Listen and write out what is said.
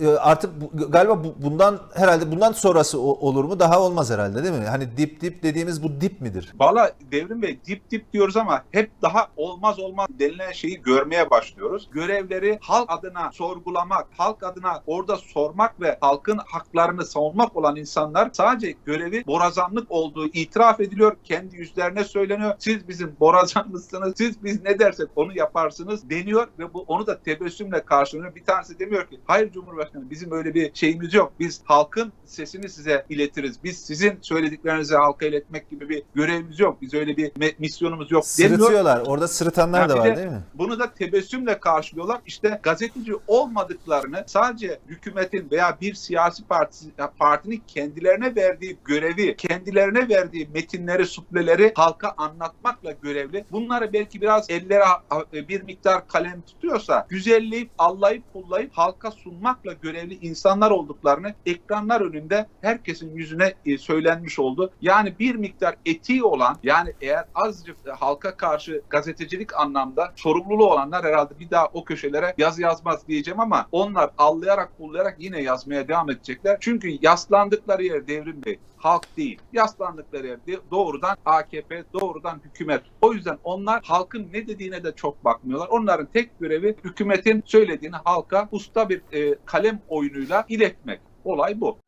e, artık bu- galiba bu- bundan herhalde bundan sonrası o- olur mu? Daha olmaz herhalde değil mi? Hani dip dip dediğimiz bu dip midir? Valla Devrim Bey dip dip diyoruz ama hep daha olmaz olmaz denilen şeyi görmeye başlıyoruz. Görevleri halk adına sorgulamak, halk adına orada sormak ve halkın haklarını savunmak olan insanlar sadece görevi borazanlık olduğu itiraf ediliyor. Kendi yüzlerine söyleniyor. Siz bizim borazanlısınız. Siz biz ne dersek onu yaparsınız deniyor ve bu onu da tebessümle karşılıyor. Bir tanesi demiyor ki hayır Cumhurbaşkanı bizim öyle bir şeyimiz yok. Biz halkın sesini size iletiriz. Biz sizin söylediklerinizi halka iletmek gibi bir görevimiz yok. Biz öyle bir misyonumuz yok demiyor. Sırıtıyorlar. Orada sırıtanlar Ha, da var de- değil mi? Bunu da tebessümle karşılıyorlar. İşte gazeteci olmadıklarını sadece hükümetin veya bir siyasi partisi, partinin kendilerine verdiği görevi, kendilerine verdiği metinleri, supleleri halka anlatmakla görevli. Bunları belki biraz ellere bir miktar kalem tutuyorsa güzelleyip, allayıp, pullayıp halka sunmakla görevli insanlar olduklarını ekranlar önünde herkesin yüzüne e, söylenmiş oldu. Yani bir miktar etiği olan yani eğer azıcık e, halka karşı gazetecilik anlamda sorumluluğu olanlar herhalde bir daha o köşelere yazı yazmaz diyeceğim ama onlar allayarak pullayarak yine yazmaya devam edecekler. Çünkü yaslandıkları yer devrim bey halk değil. Yaslandıkları yer de- doğrudan AKP, doğrudan hükümet. O yüzden onlar halkın ne dediğine de çok bakmıyorlar. Onların tek görevi hükümetin söylediğini halka usta bir e, kalem oyunuyla iletmek. Olay bu.